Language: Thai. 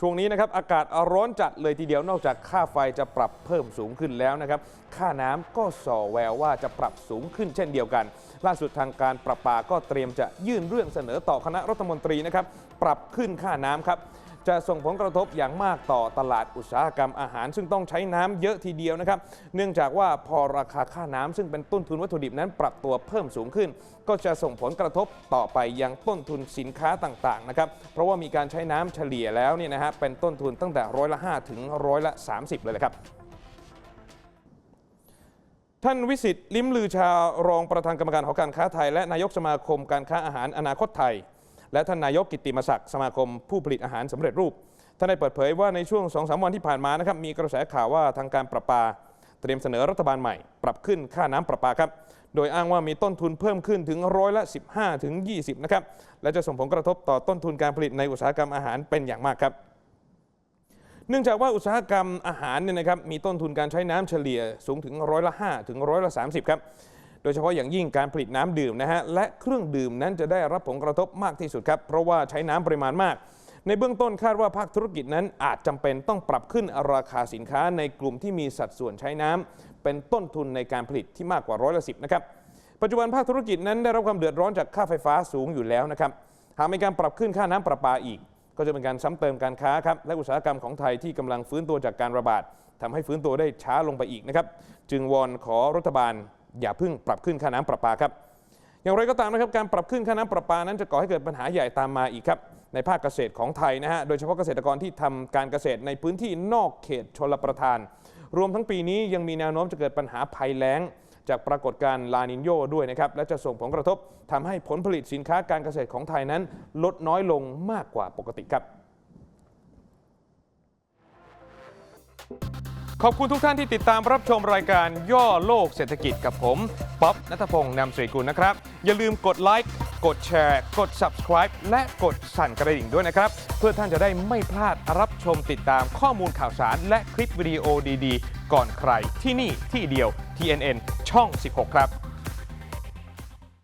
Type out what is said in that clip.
ช่วงนี้นะครับอากาศร้อนจัดเลยทีเดียวนอกจากค่าไฟจะปรับเพิ่มสูงขึ้นแล้วนะครับ ค่าน้ำก็ส่อแววว่าจะปรับสูงขึ้นเช่นเดียวกัน ล่าสุดทางการประปาก็เตรียมจะยื่นเรื่องเสนอต่อคณะรัฐมนตรีนะครับปรับขึ้นค่าน้ำครับ จะส่งผลกระทบอย่างมากต่อตลาดอุตสาหกรรมอาหาร ซึ่งต้องใช้น้ำเยอะทีเดียวนะครับ เนื่องจากว่าพอราคาค่าน้ำซึ่งเป็นต้นทุนวัตถุดิบนั้นปรับตัวเพิ่มสูงขึ้น ก็จะส่งผลกระทบต่อไปยังต้นทุนสินค้าต่างๆนะครับเพราะว่ามีการใช้น้ำเฉลี่ยแล้วเนี่ยนะฮะเป็นต้นทุนตั้งแต่ร้อยละ5ถึงร้อยละ 30 เลยนะครับท่านวิสิตลิมลือชารองประธานกรรมการหอการค้าไทย และนายกสมาคมการค้าอาหารอนาคตไทย และท่านนายกกิตติมศักดิ์สมาคมผู้ผลิตอาหารสำเร็จรูป ท่านได้เปิดเผยว่าในช่วง2อสวันที่ผ่านมานะครับมีกระแสข่าวว่าทางการประปา เตรียมเสนอรัฐบาลใหม่ ปรับขึ้นค่าน้ำประปาครับโดยอ้างว่ามีต้นทุนเพิ่มขึ้นถึงร้อยละ 15 ถึง 20 นะครับ และจะส่งผลกระทบต่อต้นทุนการผลิตในอุตสาหกรรมอาหารเป็นอย่างมากครับ เนื่องจากว่าอุตสาหกรรมอาหารเนี่ยนะครับมีต้นทุนการใช้น้ำเฉลี่ยสูงถึงร้อยละ 5 ถึงร้อยละ 30 ครับ โดยเฉพาะอย่างยิ่งการผลิตน้ำดื่มนะฮะและเครื่องดื่มนั้นจะได้รับผลกระทบมากที่สุดครับเพราะว่าใช้น้ำปริมาณมาก ในเบื้องต้นคาดว่าภาคธุรกิจนั้นอาจจำเป็นต้องปรับขึ้นราคาสินค้าในกลุ่มที่มีสัดส่วนใช้น้ำเป็นต้นทุนในการผลิตที่มากกว่าร้อยละสินะครับปัจจุบันภาคธุรกิจนั้นได้รับความเดือดร้อนจากค่าไฟฟ้าสูงอยู่แล้วนะครับหากมีการปรับขึ้นค่าน้ำประปาอีก ก็จะเป็นการซ้ำเติมการค้าครับและอุตสาหกรรมของไทยที่กำลังฟื้นตัวจากการระบาดทำให้ฟื้นตัวได้ช้าลงไปอีกนะครับ จึงวอนขอรัฐบาล อย่าเพิ่งปรับขึ้นค่าน้ำประปาครับ อย่างไรก็ตามนะครับการปรับขึ้นค่าน้ำประปานั้นจะก่อให้เกิดปัญหาใหญ่ตามมาอีกครับในภาคเกษตรของไทยนะฮะโดยเฉพาะเกษตรกรที่ทำการเกษตรในพื้นที่นอกเขตชลประทาน รวมทั้งปีนี้ยังมีแนวโน้มจะเกิดปัญหาภัยแล้ง จากปรากฏการณ์ลานินโยด้วยนะครับและจะส่งผลกระทบทำให้ผลผลิตสินค้าการเกษตรของไทยนั้น ลดน้อยลงมากกว่าปกติครับ ขอบคุณทุกท่านที่ติดตามรับชมรายการย่อโลกเศรษฐกิจกับผมป๊อบนัทพงศ์นำสรีกุลนะครับ อย่าลืมกดไลค์กดแชร์ กด subscribe และกดสั่นกระดิ่งด้วยนะครับ เพื่อท่านจะได้ไม่พลาดรับชมติดตามข้อมูลข่าวสาร และคลิปวิดีโอดีๆ ก่อนใครที่นี่ที่เดียว TNN ช่อง 16 ครับ